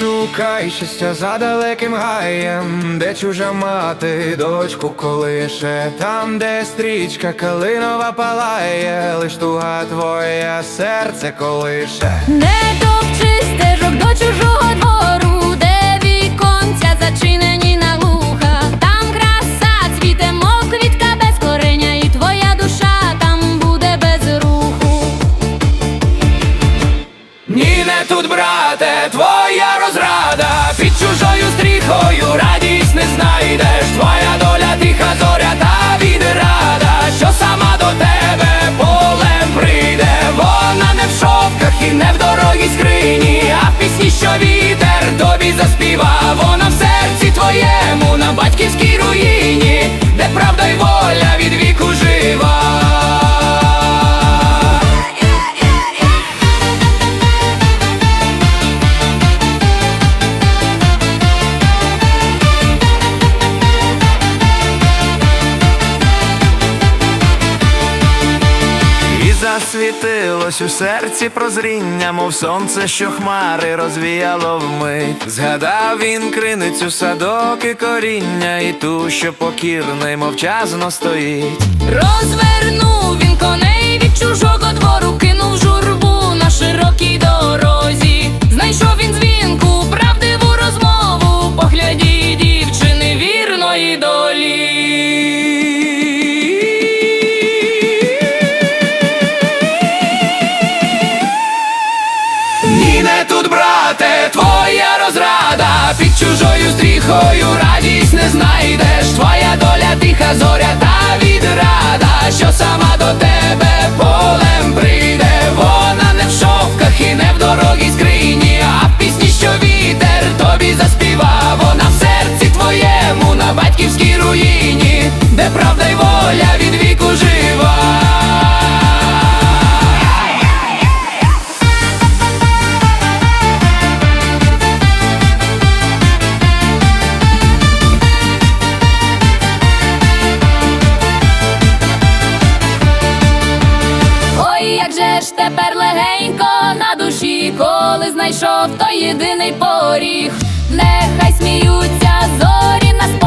шукай щастя за далеким гаєм, де чужа мати дочку колише, там, де стрічка калинова палає, лиш туга твоя серце колише. Не топчи стежок до чужого двору, де віконця зачинені на луха. Там краса цвіте, мов квітка без кореня, і твоя душа там буде без руху. Ні, не тут, брате, твоя під стріхою радість не знайдеш, твоя доля тиха зоря та відрада, що сама до тебе полем прийде, вона не в шовках і не в дорогій скрині, а в пісні, що вітер тобі заспівав, вона в серці твоєму на батьківській руїні, засвітилось у серці прозріння, мов сонце, що хмари розвіяло вмить. Згадав він криницю, садок і коріння, і ту, що покірний мовчазно стоїть. Розвернув він коней від чужого двору, кинув журбу розрада, під чужою стріхою радість не знайдеш, твоя доля тиха зоря та відрада, що сама до тебе полем прийде, вона не в шовках і не в дорогій скрині, а в пісні, що вітер тобі заспівав, вона в серці твоєму на батьківській руїні, де правда й воля від на душі, коли знайшов той єдиний поріг, нехай сміються зорі на